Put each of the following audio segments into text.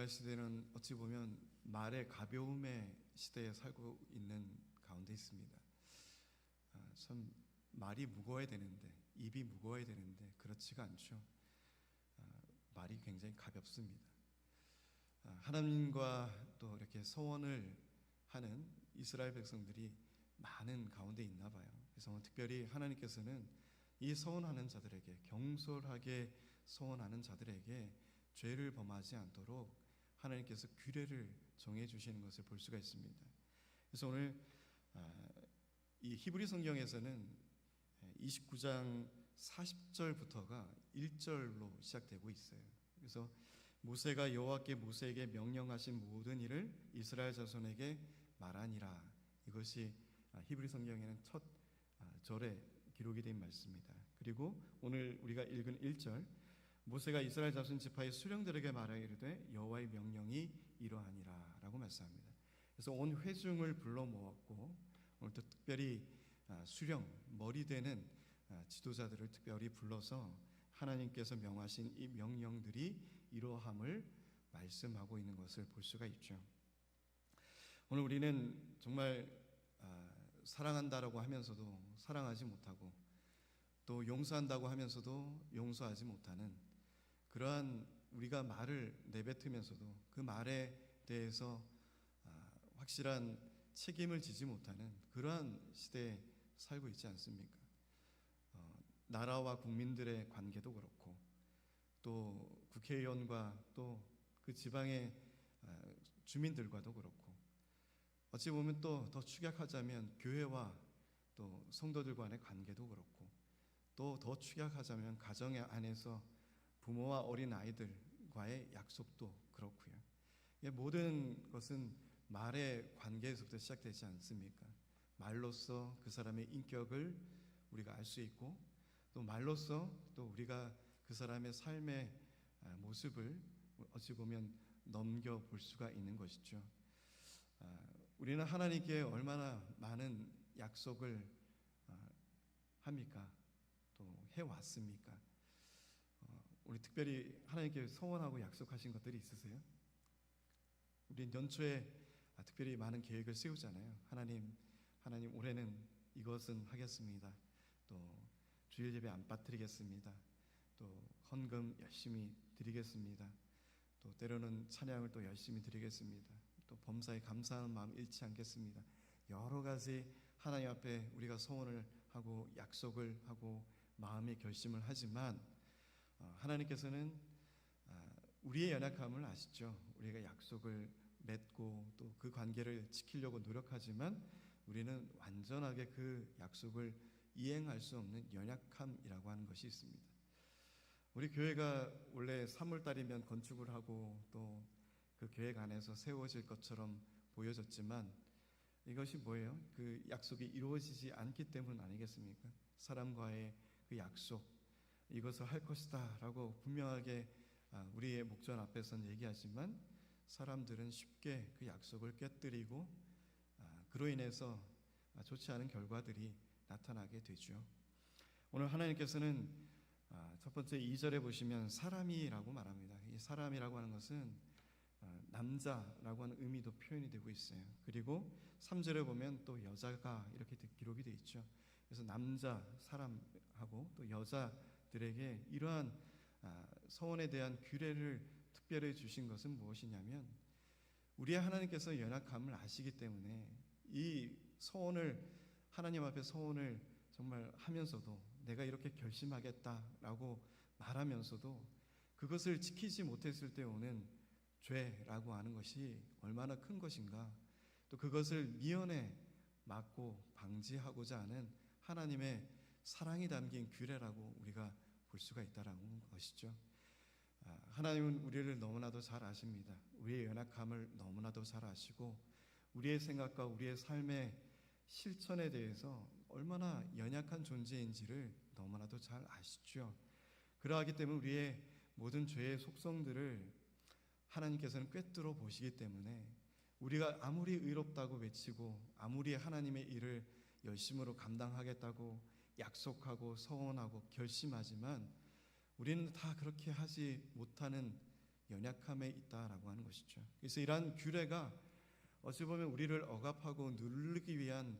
오늘날 시대는 어찌 보면 말의 가벼움의 시대에 살고 있는 가운데 있습니다. 아, 참 말이 무거워야 되는데 입이 무거워야 되는데 그렇지가 않죠. 아, 말이 굉장히 가볍습니다. 아, 하나님과 또 이렇게 서원을 하는 이스라엘 백성들이 많은 가운데 있나 봐요. 그래서 특별히 하나님께서는 이 서원하는 자들에게 경솔하게 서원하는 자들에게 죄를 범하지 않도록 하나님께서 규례를 정해 주시는 것을 볼 수가 있습니다. 그래서 오늘 아, 이 히브리 성경에서는 29장 40절부터가 1절로 시작되고 있어요. 그래서 모세가 여호와께 모세에게 명령하신 모든 일을 이스라엘 자손에게 말하니라. 이것이 아, 히브리 성경에는 첫 아, 절에 기록이 된 말씀입니다. 그리고 오늘 우리가 읽은 1절 모세가 이스라엘 자손 지파의 수령들에게 말하기를 여호와의 명령이 이러하니라라고 말씀합니다. 그래서 온 회중을 불러 모았고 오늘 또 특별히 아, 수령 머리 되는 지도자들을 특별히 불러서 하나님께서 명하신 이 명령들이 이러함을 말씀하고 있는 것을 볼 수가 있죠. 오늘 우리는 정말 사랑한다라고 하면서도 사랑하지 못하고 또 용서한다고 하면서도 용서하지 못하는 그러한 우리가 말을 내뱉으면서도 그 말에 대해서 아, 확실한 책임을 지지 못하는 그러한 시대에 살고 있지 않습니까? 어, 나라와 국민들의 관계도 그렇고 또 국회의원과 또 그 지방의 아, 주민들과도 그렇고 어찌 보면 또 더 축약하자면 교회와 또 성도들 간의 관계도 그렇고 또 더 축약하자면 가정 안에서 부모와 어린 아이들과의 약속도 그렇고요. 모든 것은 말의 관계에서부터 시작되지 않습니까? 말로써 그 사람의 인격을 우리가 알 수 있고 또 말로써 또 우리가 그 사람의 삶의 아, 모습을 어찌 보면 넘겨 볼 수가 있는 것이죠. 아, 우리는 하나님께 얼마나 많은 약속을 아, 합니까? 또 해왔습니까? 어, 우리 특별히 하나님께 소원하고 약속하신 것들이 있으세요? 우리 연초에 아, 특별히 많은 계획을 세우잖아요. 하나님, 하나님 올해는 이것은 하겠습니다. 또 주일 예배 안 빠뜨리겠습니다. 또 헌금 열심히 드리겠습니다. 또 때로는 찬양을 또 열심히 드리겠습니다. 또 범사에 감사하는 마음 잃지 않겠습니다. 여러 가지 하나님 앞에 우리가 소원을 하고 약속을 하고 마음의 결심을 하지만 어, 하나님께서는 아, 우리의 연약함을 아시죠. 우리가 약속을 맺고 또 그 관계를 지키려고 노력하지만 우리는 완전하게 그 약속을 이행할 수 없는 연약함이라고 하는 것이 있습니다. 우리 교회가 원래 3월 달이면 건축을 하고 또 그 계획 안에서 세워질 것처럼 보여졌지만 이것이 뭐예요? 그 약속이 이루어지지 않기 때문 아니겠습니까? 사람과의 그 약속 이것을 할 것이다 라고 분명하게 아, 우리의 목전 앞에서는 얘기하지만 사람들은 쉽게 그 약속을 깨뜨리고 아, 그로 인해서 좋지 않은 결과들이 나타나게 되죠. 오늘 하나님께서는 아, 첫 번째 2절에 보시면 사람이라고 말합니다. 이 사람이라고 하는 것은 남자라고 하는 의미도 표현이 되고 있어요. 그리고 3절에 보면 또 여자가 이렇게 기록이 되어 있죠. 그래서 남자, 사람하고 또 여자 들에게 이러한 서원에 대한 규례를 특별히 주신 것은 무엇이냐면 우리의 하나님께서 연약함을 아시기 때문에 이 서원을 하나님 앞에 서원을 정말 하면서도 내가 이렇게 결심하겠다라고 말하면서도 그것을 지키지 못했을 때 오는 죄라고 하는 것이 얼마나 큰 것인가 또 그것을 미연에 막고 방지하고자 하는 하나님의 사랑이 담긴 규례라고 우리가 볼 수가 있다라는 것이죠. 아, 하나님은 우리를 너무나도 잘 아십니다. 우리의 연약함을 너무나도 잘 아시고 우리의 생각과 우리의 삶의 실천에 대해서 얼마나 연약한 존재인지를 너무나도 잘 아시죠. 그러하기 때문에 우리의 모든 죄의 속성들을 하나님께서는 꿰뚫어 보시기 때문에 우리가 아무리 의롭다고 외치고 아무리 하나님의 일을 열심으로 감당하겠다고 약속하고 서원하고 결심하지만 우리는 다 그렇게 하지 못하는 연약함에 있다라고 하는 것이죠. 그래서 이러한 규례가 어찌 보면 우리를 억압하고 누르기 위한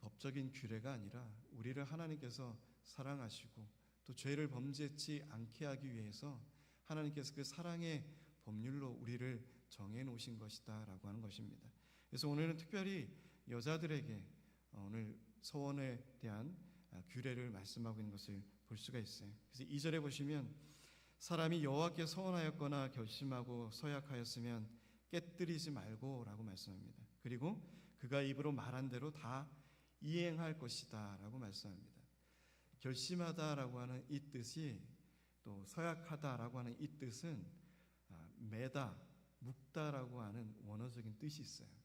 법적인 규례가 아니라 우리를 하나님께서 사랑하시고 또 죄를 범죄치 않게 하기 위해서 하나님께서 그 사랑의 법률로 우리를 정해 놓으신 것이다라고 하는 것입니다. 그래서 오늘은 특별히 여자들에게 오늘 서원에 대한 규례를 말씀하고 있는 것을 볼 수가 있어요. 그래서 2절에 보시면 사람이 여호와께 서원하였거나 결심하고 서약하였으면 깨뜨리지 말고라고 말씀합니다. 그리고 그가 입으로 말한 대로 다 이행할 것이다라고 말씀합니다. 결심하다라고 하는 이 뜻이 또 서약하다라고 하는 이 뜻은 아, 매다, 묵다라고 하는 원어적인 뜻이 있어요.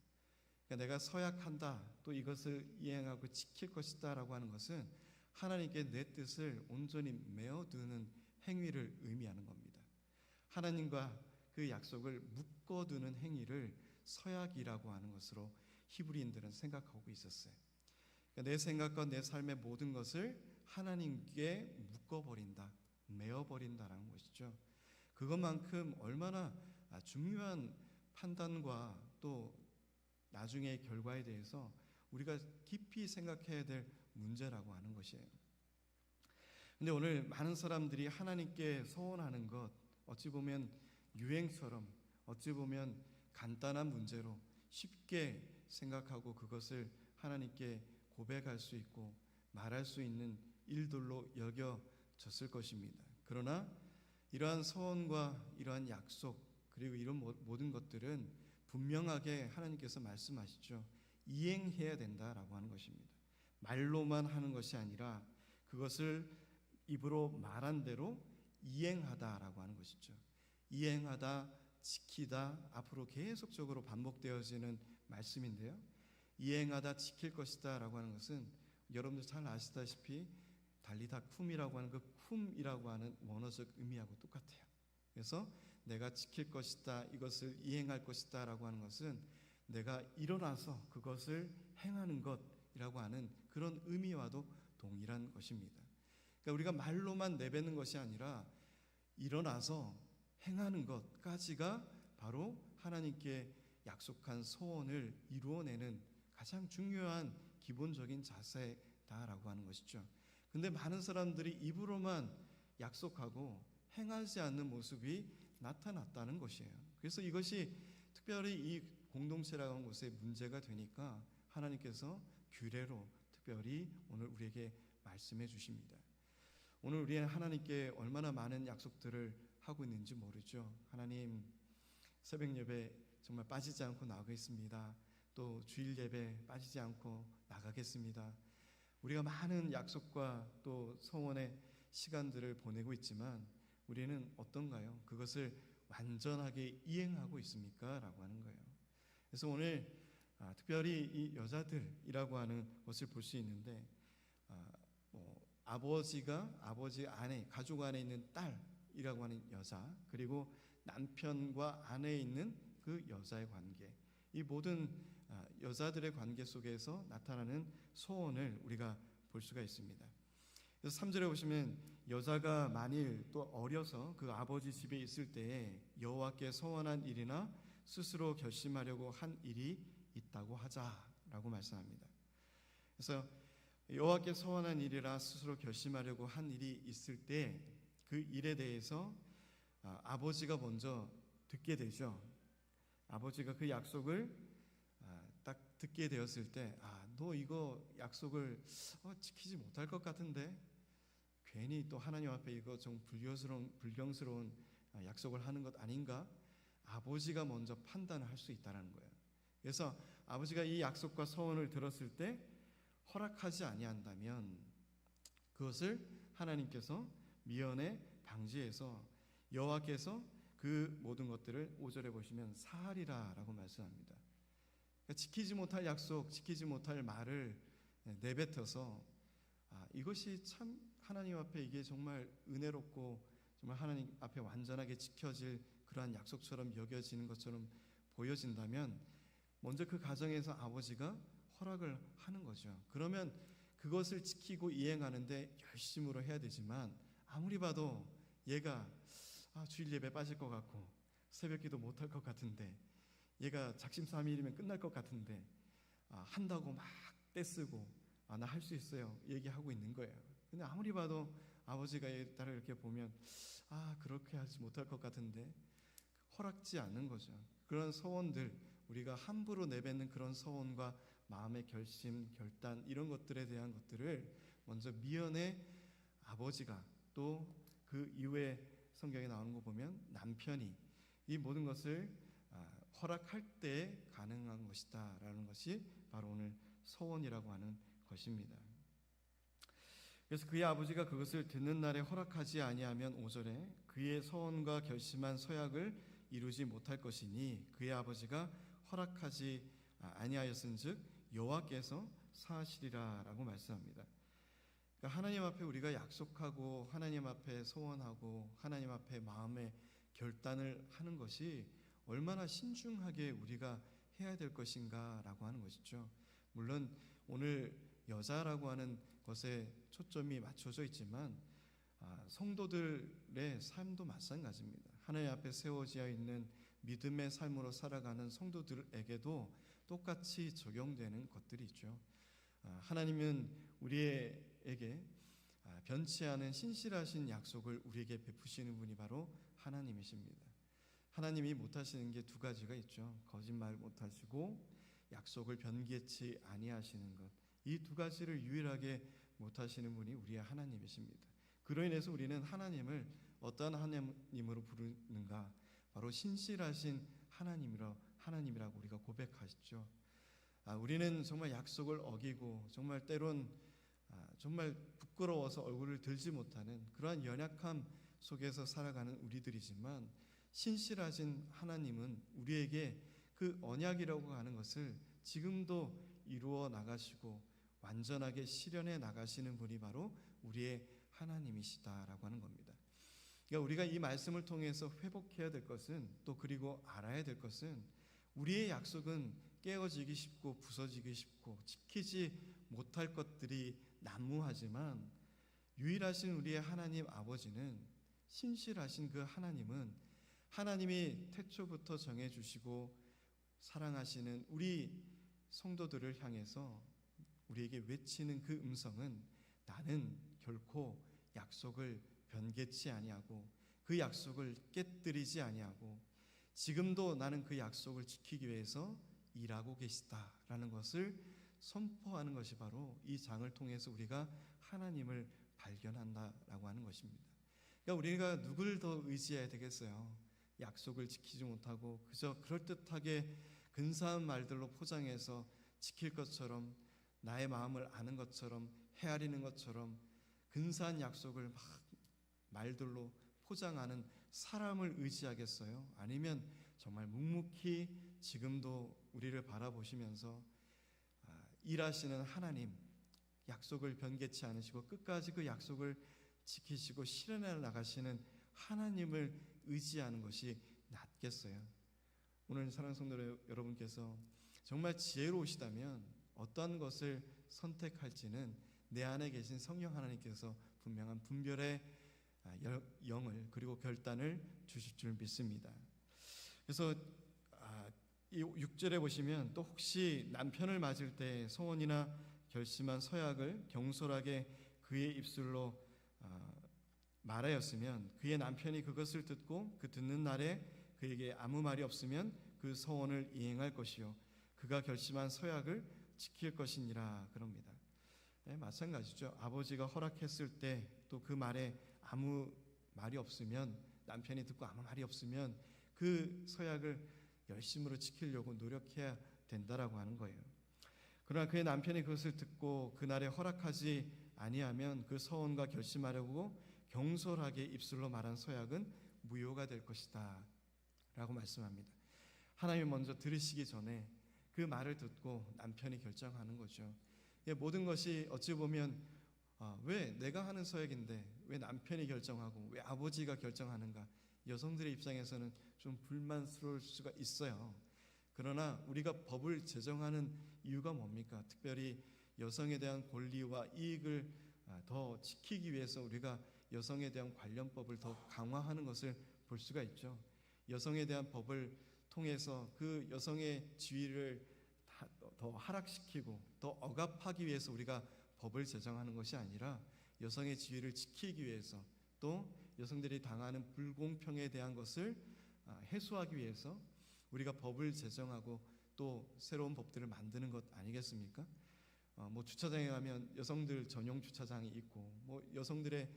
그러니까 내가 서약한다, 또 이것을 이행하고 지킬 것이다 라고 하는 것은 하나님께 내 뜻을 온전히 메어두는 행위를 의미하는 겁니다. 하나님과 그 약속을 묶어두는 행위를 서약이라고 하는 것으로 히브리인들은 생각하고 있었어요. 그러니까 내 생각과 내 삶의 모든 것을 하나님께 묶어버린다, 메어버린다라는 것이죠. 그것만큼 얼마나 중요한 판단과 또 나중의 결과에 대해서 우리가 깊이 생각해야 될 문제라고 하는 것이에요. 근데 오늘 많은 사람들이 하나님께 소원하는 것 어찌 보면 유행처럼 어찌 보면 간단한 문제로 쉽게 생각하고 그것을 하나님께 고백할 수 있고 말할 수 있는 일들로 여겨졌을 것입니다. 그러나 이러한 소원과 이러한 약속 그리고 이런 모든 것들은 분명하게 하나님께서 말씀하시죠. 이행해야 된다라고 하는 것입니다. 말로만 하는 것이 아니라 그것을 입으로 말한 대로 이행하다라고 하는 것이죠. 이행하다, 지키다 앞으로 계속적으로 반복되어지는 말씀인데요. 이행하다, 지킬 것이다라고 하는 것은 여러분들 잘 아시다시피 달리다 쿰이라고 하는 그 쿰이라고 하는 원어적 의미하고 똑같아요. 그래서 내가 지킬 것이다, 이것을 이행할 것이다 라고 하는 것은 내가 일어나서 그것을 행하는 것이라고 하는 그런 의미와도 동일한 것입니다. 그러니까 우리가 말로만 내뱉는 것이 아니라 일어나서 행하는 것까지가 바로 하나님께 약속한 소원을 이루어내는 가장 중요한 기본적인 자세다라고 하는 것이죠. 근데 많은 사람들이 입으로만 약속하고 행하지 않는 모습이 나타났다는 것이에요. 그래서 이것이 특별히 이 공동체라고 하는 곳에 문제가 되니까 하나님께서 규례로 특별히 오늘 우리에게 말씀해 주십니다. 오늘 우리는 하나님께 얼마나 많은 약속들을 하고 있는지 모르죠. 하나님 새벽 예배 정말 빠지지 않고 나가겠습니다. 또 주일 예배 빠지지 않고 나가겠습니다. 우리가 많은 약속과 또 성원의 시간들을 보내고 있지만 우리는 어떤가요? 그것을 완전하게 이행하고 있습니까? 라고 하는 거예요. 그래서 오늘 아, 특별히 이 여자들이라고 하는 것을 볼 수 있는데 아, 뭐 아버지가 아버지 안에 가족 안에 있는 딸이라고 하는 여자 그리고 남편과 아내에 있는 그 여자의 관계 이 모든 아, 여자들의 관계 속에서 나타나는 소원을 우리가 볼 수가 있습니다. 그래서 3절에 보시면 여자가 만일 또 어려서 그 아버지 집에 있을 때에 여호와께 서원한 일이나 스스로 결심하려고 한 일이 있다고 하자라고 말씀합니다. 그래서 여호와께 서원한 일이라 스스로 결심하려고 한 일이 있을 때 그 일에 대해서 아, 아버지가 먼저 듣게 되죠. 아버지가 그 약속을 아, 딱 듣게 되었을 때, 아, 너 이거 약속을 어, 지키지 못할 것 같은데 괜히 또 하나님 앞에 이거 좀 불교스러운 불경스러운 아, 약속을 하는 것 아닌가? 아버지가 먼저 판단을 할 수 있다라는 거예요. 그래서 아버지가 이 약속과 서원을 들었을 때 허락하지 아니한다면 그것을 하나님께서 미연에 방지해서 여호와께서 그 모든 것들을 5절에 보시면 사하리라라고 말씀합니다. 그러니까 지키지 못할 약속, 지키지 못할 말을 내뱉어서 아, 이것이 참 하나님 앞에 이게 정말 은혜롭고 정말 하나님 앞에 완전하게 지켜질 그러한 약속처럼 여겨지는 것처럼 보여진다면 먼저 그 가정에서 아버지가 허락을 하는 거죠. 그러면 그것을 지키고 이행하는데 열심으로 해야 되지만 아무리 봐도 얘가 아, 주일 예배 빠질 것 같고 새벽기도 못할 것 같은데 얘가 작심삼일이면 끝날 것 같은데 아, 한다고 막 떼쓰고 아, 나 할 수 있어요 얘기하고 있는 거예요. 근데 아무리 봐도 아버지가 얘 딸을 이렇게 보면 아 그렇게 하지 못할 것 같은데 허락지 않는 거죠. 그런 소원들 우리가 함부로 내뱉는 그런 소원과 마음의 결심, 결단 이런 것들에 대한 것들을 먼저 미연의 아버지가 또 그 이후에 성경에 나오는 거 보면 남편이 이 모든 것을 아, 허락할 때 가능한 것이다라는 것이 바로 오늘 서원이라고 하는 것입니다. 그래서 그의 아버지가 그것을 듣는 날에 허락하지 아니하면 5절에 그의 서원과 결심한 서약을 이루지 못할 것이니 그의 아버지가 허락하지 아, 아니하였은즉 여호와께서 사하시리라라고 말씀합니다. 그러니까 하나님 앞에 우리가 약속하고 하나님 앞에 소원하고 하나님 앞에 마음의 결단을 하는 것이 얼마나 신중하게 우리가 해야 될 것인가라고 하는 것이죠. 물론 오늘 여자라고 하는 것에 초점이 맞춰져 있지만 아, 성도들의 삶도 마찬가지입니다. 하나님 앞에 세워져 있는 믿음의 삶으로 살아가는 성도들에게도 똑같이 적용되는 것들이 있죠. 아, 하나님은 우리에게 아, 변치 않은 신실하신 약속을 우리에게 베푸시는 분이 바로 하나님이십니다. 하나님이 못하시는 게 두 가지가 있죠. 거짓말 못하시고 약속을 변개치 아니하시는 것. 이 두 가지를 유일하게 못하시는 분이 우리의 하나님이십니다. 그로 인해서 우리는 하나님을 어떠한 하나님으로 부르는가? 바로 신실하신 하나님이라 하나님이라고 우리가 고백하시죠. 아, 우리는 정말 약속을 어기고 정말 때론 아, 정말 부끄러워서 얼굴을 들지 못하는 그러한 연약함 속에서 살아가는 우리들이지만 신실하신 하나님은 우리에게 그 언약이라고 하는 것을 지금도 이루어 나가시고 완전하게 실현해 나가시는 분이 바로 우리의 하나님이시다라고 하는 겁니다. 그러니까 우리가 이 말씀을 통해서 회복해야 될 것은 또 그리고 알아야 될 것은 우리의 약속은 깨어지기 쉽고 부서지기 쉽고 지키지 못할 것들이 난무하지만 유일하신 우리의 하나님 아버지는 신실하신 그 하나님은 하나님이 태초부터 정해 주시고 사랑하시는 우리 성도들을 향해서 우리에게 외치는 그 음성은 나는 결코 약속을 변개치 아니하고 그 약속을 깨뜨리지 아니하고 지금도 나는 그 약속을 지키기 위해서 일하고 계시다라는 것을 선포하는 것이 바로 이 장을 통해서 우리가 하나님을 발견한다라고 하는 것입니다. 그러니까 우리가 누굴 더 의지해야 되겠어요? 약속을 지키지 못하고 그저 그럴듯하게 근사한 말들로 포장해서 지킬 것처럼 나의 마음을 아는 것처럼 헤아리는 것처럼 근사한 약속을 막 말들로 포장하는 사람을 의지하겠어요? 아니면 정말 묵묵히 지금도 우리를 바라보시면서 아, 일하시는 하나님 약속을 변개치 않으시고 끝까지 그 약속을 지키시고 실현해 나가시는 하나님을 의지하는 것이 낫겠어요. 오늘 사랑 성도 여러분께서 정말 지혜로우시다면 어떤 것을 선택할지는 내 안에 계신 성령 하나님께서 분명한 분별의 아, 영을 그리고 결단을 주실 줄 믿습니다. 그래서 아, 이 6절에 보시면 또 혹시 남편을 맞을 때 소원이나 결심한 서약을 경솔하게 그의 입술로 아, 말하였으면 그의 남편이 그것을 듣고 그 듣는 날에 그에게 아무 말이 없으면 그 서원을 이행할 것이요 그가 결심한 서약을 지킬 것이니라 그럽니다. 네, 마찬가지죠. 아버지가 허락했을 때 또 그 말에 아무 말이 없으면 남편이 듣고 아무 말이 없으면 그 서약을 열심으로 지키려고 노력해야 된다라고 하는 거예요. 그러나 그의 남편이 그것을 듣고 그날에 허락하지 아니하면 그 서원과 결심하려고 경솔하게 입술로 말한 서약은 무효가 될 것이다. 라고 말씀합니다. 하나님이 먼저 들으시기 전에 그 말을 듣고 남편이 결정하는 거죠. 모든 것이 어찌 보면 아, 왜 내가 하는 서약인데 왜 남편이 결정하고 왜 아버지가 결정하는가? 여성들의 입장에서는 좀 불만스러울 수가 있어요. 그러나 우리가 법을 제정하는 이유가 뭡니까? 특별히 여성에 대한 권리와 이익을 아, 더 지키기 위해서 우리가 여성에 대한 관련법을 더 강화하는 것을 볼 수가 있죠. 여성에 대한 법을 통해서 그 여성의 지위를 다- 더 하락시키고 더 억압하기 위해서 우리가 법을 제정하는 것이 아니라 여성의 지위를 지키기 위해서 또 여성들이 당하는 불공평에 대한 것을 아, 해소하기 위해서 우리가 법을 제정하고 또 새로운 법들을 만드는 것 아니겠습니까? 어, 뭐 주차장에 가면 여성들 전용 주차장이 있고 뭐 여성들의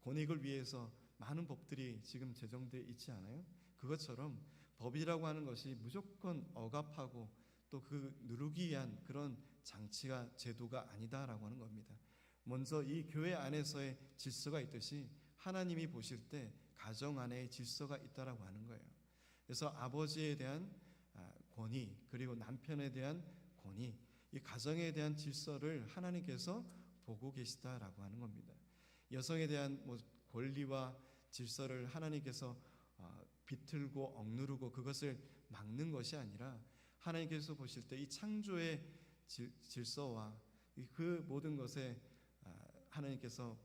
권익을 위해서 많은 법들이 지금 제정돼 있지 않아요? 그것처럼 법이라고 하는 것이 무조건 억압하고 또 그 누르기 위한 그런 장치가 제도가 아니다라고 하는 겁니다. 먼저 이 교회 안에서의 질서가 있듯이 하나님이 보실 때 가정 안에 질서가 있다라고 하는 거예요. 그래서 아버지에 대한 아, 권위 그리고 남편에 대한 권위 이 가정에 대한 질서를 하나님께서 보고 계시다라고 하는 겁니다. 여성에 대한 뭐 권리와 질서를 하나님께서 아, 비틀고 억누르고 그것을 막는 것이 아니라 하나님께서 보실 때 이 창조의 질, 질서와 이그 모든 것에 아, 하나님께서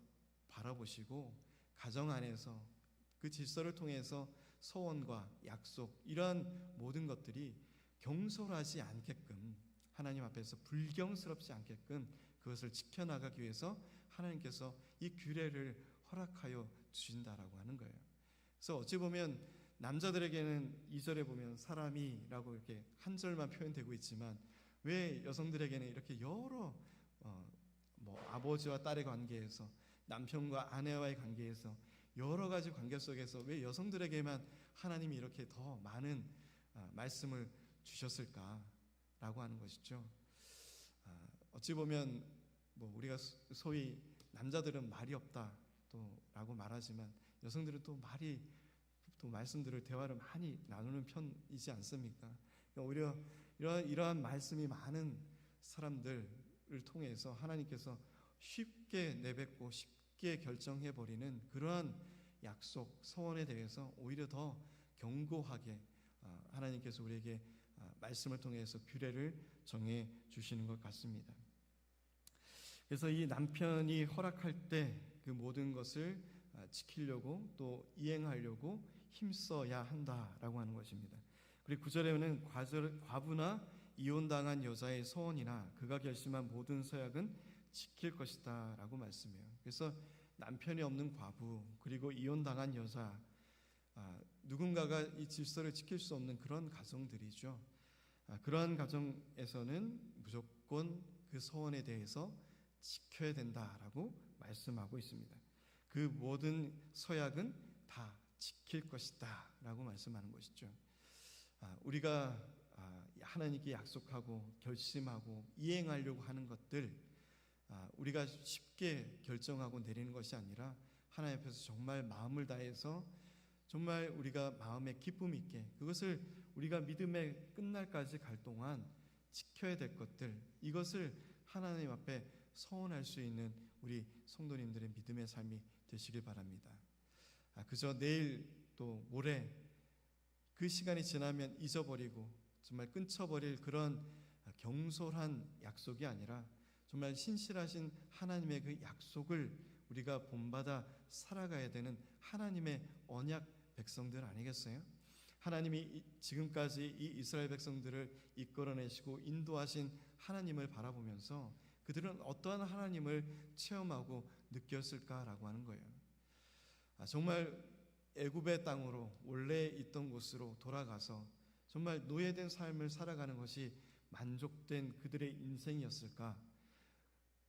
바라보시고 가정 안에서 그 질서를 통해서 소원과 약속 이러한 모든 것들이 경솔하지 않게끔 하나님 앞에서 불경스럽지 않게끔 그것을 지켜나가기 위해서 하나님께서 이 규례를 허락하여 주신다라고 하는 거예요. 그래서 어찌 보면 남자들에게는 이절에 보면 사람이라고 이렇게 한 절만 표현되고 있지만 왜 여성들에게는 이렇게 여러 어, 뭐 아버지와 딸의 관계에서 남편과 아내와의 관계에서 여러 가지 관계 속에서 왜 여성들에게만 하나님이 이렇게 더 많은 아, 말씀을 주셨을까라고 하는 것이죠. 아, 어찌 보면 뭐 우리가 소- 소위 남자들은 말이 없다 또라고 말하지만 여성들은 또 말이 또 말씀들을 대화를 많이 나누는 편이지 않습니까? 그러니까 오히려 이러한, 이러한 말씀이 많은 사람들을 통해서 하나님께서 쉽게 내뱉고 쉽게 결정해 버리는 그러한 약속 서원에 대해서 오히려 더 견고하게 아, 하나님께서 우리에게 아, 말씀을 통해서 규례를 정해 주시는 것 같습니다. 그래서 이 남편이 허락할 때 그 모든 것을 아, 지키려고 또 이행하려고 힘써야 한다라고 하는 것입니다. 그리고 구절에는 과부나 이혼당한 여자의 소원이나 그가 결심한 모든 서약은 지킬 것이다 라고 말씀해요. 그래서 남편이 없는 과부 그리고 이혼당한 여자 아, 누군가가 이 질서를 지킬 수 없는 그런 가정들이죠. 아, 그러한 가정에서는 무조건 그 소원에 대해서 지켜야 된다라고 말씀하고 있습니다. 그 모든 서약은 다 지킬 것이다 라고 말씀하는 것이죠. 아, 우리가 아, 하나님께 약속하고 결심하고 이행하려고 하는 것들 아, 우리가 쉽게 결정하고 내리는 것이 아니라 하나님 앞에서 정말 마음을 다해서 정말 우리가 마음에 기쁨 있게 그것을 우리가 믿음의 끝날까지 갈 동안 지켜야 될 것들 이것을 하나님 앞에 서원할 수 있는 우리 성도님들의 믿음의 삶이 되시길 바랍니다. 아, 그저 내일 또 모레 그 시간이 지나면 잊어버리고 정말 끊쳐버릴 그런 경솔한 약속이 아니라 정말 신실하신 하나님의 그 약속을 우리가 본받아 살아가야 되는 하나님의 언약 백성들 아니겠어요? 하나님이 이- 지금까지 이 이스라엘 백성들을 이끌어내시고 인도하신 하나님을 바라보면서 그들은 어떠한 하나님을 체험하고 느꼈을까라고 하는 거예요. 아, 정말 애굽의 땅으로 원래 있던 곳으로 돌아가서 정말 노예된 삶을 살아가는 것이 만족된 그들의 인생이었을까?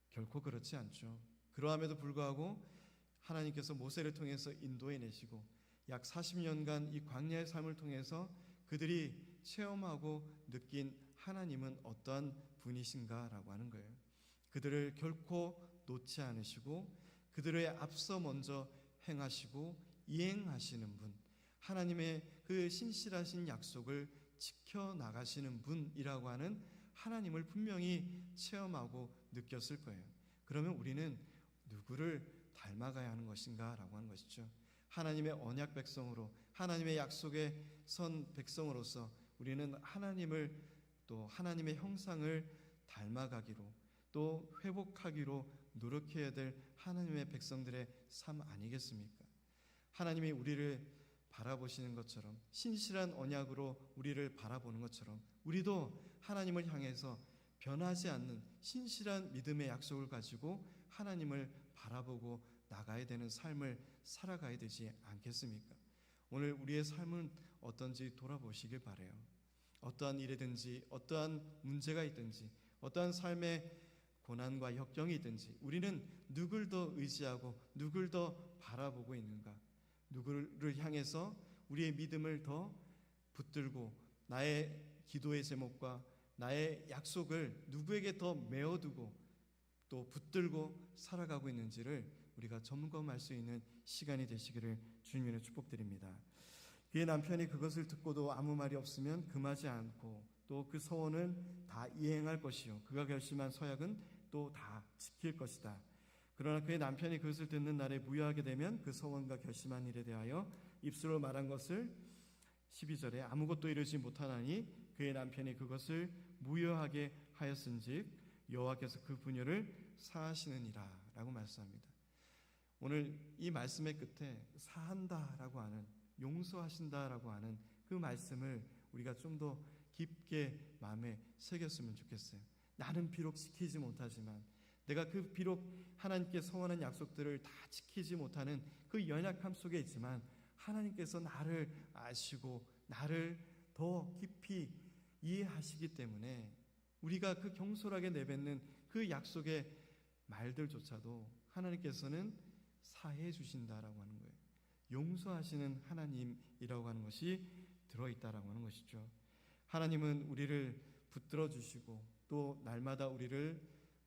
결코 그렇지 않죠. 그러함에도 불구하고 하나님께서 모세를 통해서 인도해 내시고 약 40년간 이 광야의 삶을 통해서 그들이 체험하고 느낀 하나님은 어떠한 분이신가라고 하는 거예요. 그들을 결코 놓지 않으시고 그들의 앞서 먼저 행하시고 이행하시는 분, 하나님의 그 신실하신 약속을 지켜 나가시는 분이라고 하는 하나님을 분명히 체험하고 느꼈을 거예요. 그러면 우리는 누구를 닮아가야 하는 것인가라고 하는 것이죠. 하나님의 언약 백성으로 하나님의 약속에 선 백성으로서 우리는 하나님을 또 하나님의 형상을 닮아가기로 또 회복하기로 노력해야 될 하나님의 백성들의 삶 아니겠습니까? 하나님이 우리를 바라보시는 것처럼 신실한 언약으로 우리를 바라보는 것처럼 우리도 하나님을 향해서 변하지 않는 신실한 믿음의 약속을 가지고 하나님을 바라보고 나가야 되는 삶을 살아가야 되지 않겠습니까? 오늘 우리의 삶은 어떤지 돌아보시길 바래요. 어떠한 일이든지 어떠한 문제가 있든지 어떠한 삶의 고난과 역경이 있든지 우리는 누굴 더 의지하고 누굴 더 바라보고 있는가? 누구를 향해서 우리의 믿음을 더 붙들고 나의 기도의 제목과 나의 약속을 누구에게 더 메어두고 또 붙들고 살아가고 있는지를 우리가 점검할 수 있는 시간이 되시기를 주님의 축복드립니다. 그의 남편이 그것을 듣고도 아무 말이 없으면 금하지 않고 또 그 서원은 다 이행할 것이요 그가 결심한 서약은 또 다 지킬 것이다. 그러나 그의 남편이 그것을 듣는 날에 무효하게 되면 그 서원과 결심한 일에 대하여 입술로 말한 것을 12절에 아무것도 이루지 못하나니 그의 남편이 그것을 무효하게 하였은즉 여호와께서 그 분열을 사하시느니라 라고 말씀합니다. 오늘 이 말씀의 끝에 사한다라고 하는 용서하신다라고 하는 그 말씀을 우리가 좀 더 깊게 마음에 새겼으면 좋겠어요. 나는 비록 지키지 못하지만 내가 그 비록 하나님께 서원한 약속들을 다 지키지 못하는 그 연약함 속에 있지만 하나님께서 나를 아시고 나를 더 깊이 이해하시기 때문에 우리가 그 경솔하게 내뱉는 그 약속의 말들조차도 하나님께서는 사해 주신다라고 하는 거예요. 용서하시는 하나님이라고 하는 것이 들어 있다라고 하는 것이죠. 하나님은 우리를 붙들어 주시고 또 날마다 우리를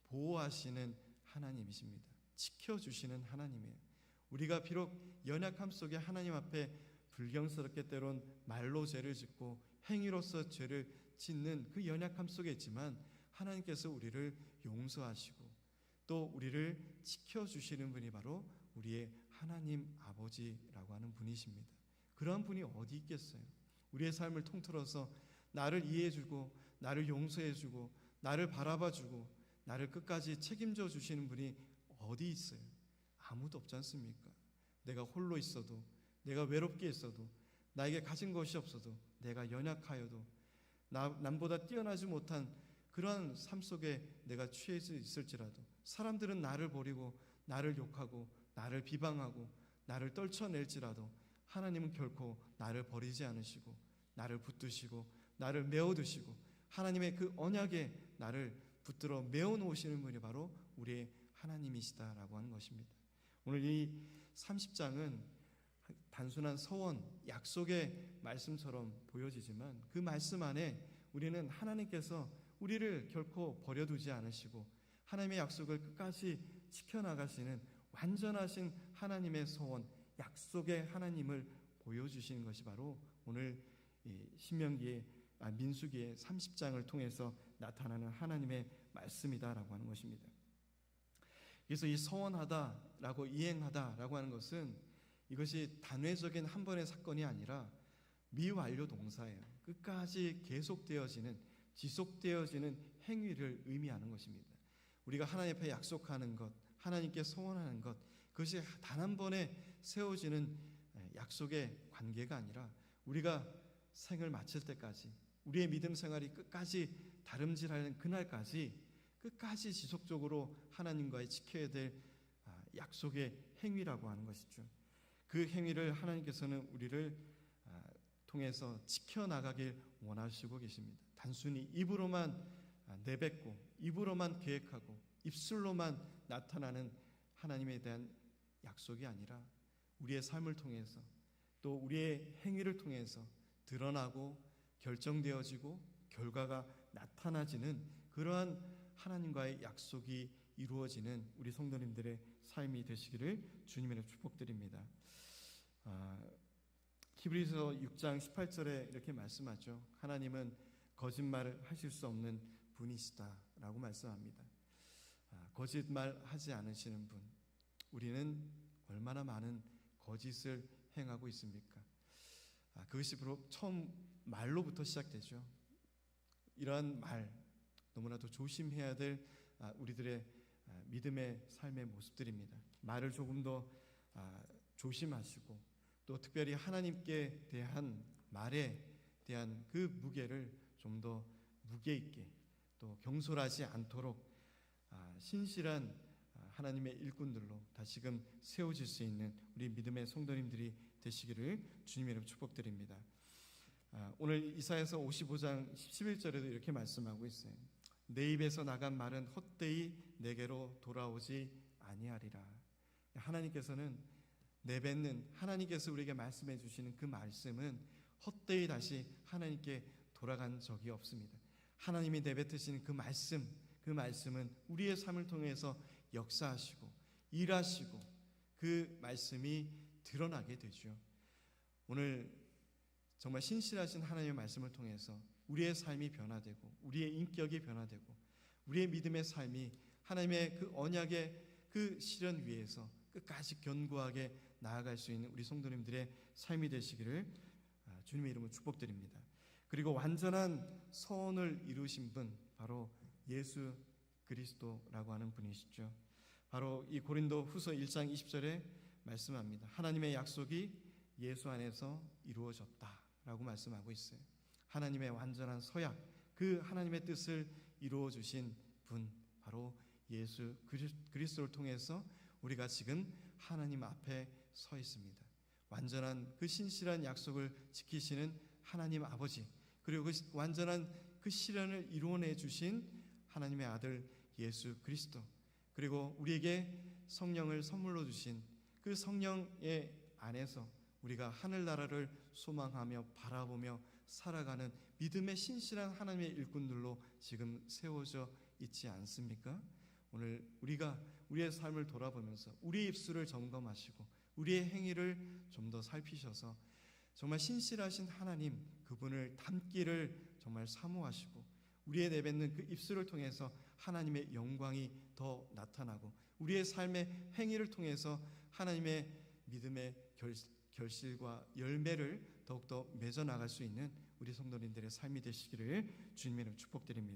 보호하시는 하나님이십니다. 지켜 주시는 하나님이에요. 우리가 비록 연약함 속에 하나님 앞에 불경스럽게 때론 말로 죄를 짓고 행위로서 죄를 짓는 그 연약함 속에 있지만 하나님께서 우리를 용서하시고 또 우리를 지켜 주시는 분이 바로 우리의 하나님 아버지라고 하는 분이십니다. 그러한 분이 어디 있겠어요? 우리의 삶을 통틀어서 나를 이해해주고 나를 용서해주고 나를 바라봐주고 나를 끝까지 책임져 주시는 분이 어디 있어요? 아무도 없지 않습니까? 내가 홀로 있어도 내가 외롭게 있어도 나에게 가진 것이 없어도 내가 연약하여도 나, 남보다 뛰어나지 못한 그러한 삶 속에 내가 취해져 있을지라도 사람들은 나를 버리고 나를 욕하고 나를 비방하고 나를 떨쳐낼지라도 하나님은 결코 나를 버리지 않으시고 나를 붙드시고 나를 메어두시고 하나님의 그 언약에 나를 붙들어 메어 놓으시는 분이 바로 우리의 하나님이시다라고 하는 것입니다. 오늘 이 30장은 단순한 서원, 약속의 말씀처럼 보여지지만 그 말씀 안에 우리는 하나님께서 우리를 결코 버려두지 않으시고 하나님의 약속을 끝까지 지켜나가시는 완전하신 하나님의 소원, 약속의 하나님을 보여주시는 것이 바로 오늘 신명기의 아, 민수기의 30장을 통해서 나타나는 하나님의 말씀이다라고 하는 것입니다. 그래서 이 서원하다라고 이행하다라고 하는 것은 이것이 단회적인 한 번의 사건이 아니라 미완료 동사예요. 끝까지 계속되어지는 지속되어지는 행위를 의미하는 것입니다. 우리가 하나님 앞에 약속하는 것, 하나님께 소원하는 것, 그것이 단 한 번에 세워지는 약속의 관계가 아니라 우리가 생을 마칠 때까지 우리의 믿음 생활이 끝까지 다름질하는 그날까지 끝까지 지속적으로 하나님과의 지켜야 될 아, 약속의 행위라고 하는 것이죠. 그 행위를 하나님께서는 우리를 아, 통해서 지켜나가길 원하시고 계십니다. 단순히 입으로만 아, 내뱉고 입으로만 계획하고 입술로만 나타나는 하나님에 대한 약속이 아니라 우리의 삶을 통해서 또 우리의 행위를 통해서 드러나고 결정되어지고 결과가 나타나지는 그러한 하나님과의 약속이 이루어지는 우리 성도님들의 삶이 되시기를 주님의 축복드립니다. 아, 히브리서 6장 18절에 이렇게 말씀하죠. 하나님은 거짓말을 하실 수 없는 분이시다라고 말씀합니다. 아, 거짓말하지 않으시는 분. 우리는 얼마나 많은 거짓을 행하고 있습니까? 아, 그것이 바로 처음 말로부터 시작되죠. 이러한 말 너무나도 조심해야 될 아, 우리들의 아, 믿음의 삶의 모습들입니다. 말을 조금 더 아, 조심하시고 또 특별히 하나님께 대한 말에 대한 그 무게를 좀 더 무게 있게 또 경솔하지 않도록 아, 신실한 아, 하나님의 일꾼들로 다시금 세워질 수 있는 우리 믿음의 성도님들이 되시기를 주님의 이름 축복드립니다. 아, 오늘 이사에서 55장 11절에도 이렇게 말씀하고 있어요. 내 입에서 나간 말은 헛되이 내게로 돌아오지 아니하리라. 하나님께서는 내뱉는 하나님께서 우리에게 말씀해 주시는 그 말씀은 헛되이 다시 하나님께 돌아간 적이 없습니다. 하나님이 내뱉으시는 그 말씀, 그 말씀은 우리의 삶을 통해서 역사하시고 일하시고 그 말씀이 드러나게 되죠. 오늘 정말 신실하신 하나님의 말씀을 통해서 우리의 삶이 변화되고 우리의 인격이 변화되고 우리의 믿음의 삶이 하나님의 그 언약의 그 실현 위에서 끝까지 견고하게 나아갈 수 있는 우리 성도님들의 삶이 되시기를 아, 주님의 이름으로 축복드립니다. 그리고 완전한 서원을 이루신 분 바로 예수 그리스도라고 하는 분이시죠. 바로 이 고린도 후서 1장 20절에 말씀합니다. 하나님의 약속이 예수 안에서 이루어졌다 라고 말씀하고 있어요. 하나님의 완전한 서약, 그 하나님의 뜻을 이루어 주신 분 바로 예수 그리- 그리스도를 통해서 우리가 지금 하나님 앞에 서 있습니다. 완전한 그 신실한 약속을 지키시는 하나님 아버지 그리고 그 시- 완전한 그 실현을 이루어내 주신 하나님의 아들 예수 그리스도 그리고 우리에게 성령을 선물로 주신 그 성령의 안에서 우리가 하늘나라를 소망하며 바라보며 살아가는 믿음의 신실한 하나님의 일꾼들로 지금 세워져 있지 않습니까? 오늘 우리가 우리의 삶을 돌아보면서 우리의 입술을 점검하시고 우리의 행위를 좀 더 살피셔서 정말 신실하신 하나님 그분을 닮기를 정말 사모하시고 우리의 내뱉는 그 입술을 통해서 하나님의 영광이 더 나타나고 우리의 삶의 행위를 통해서 하나님의 믿음의 결, 결실과 열매를 더욱더 맺어 나갈 수 있는 우리 성도님들의 삶이 되시기를 주님의 이름 축복드립니다.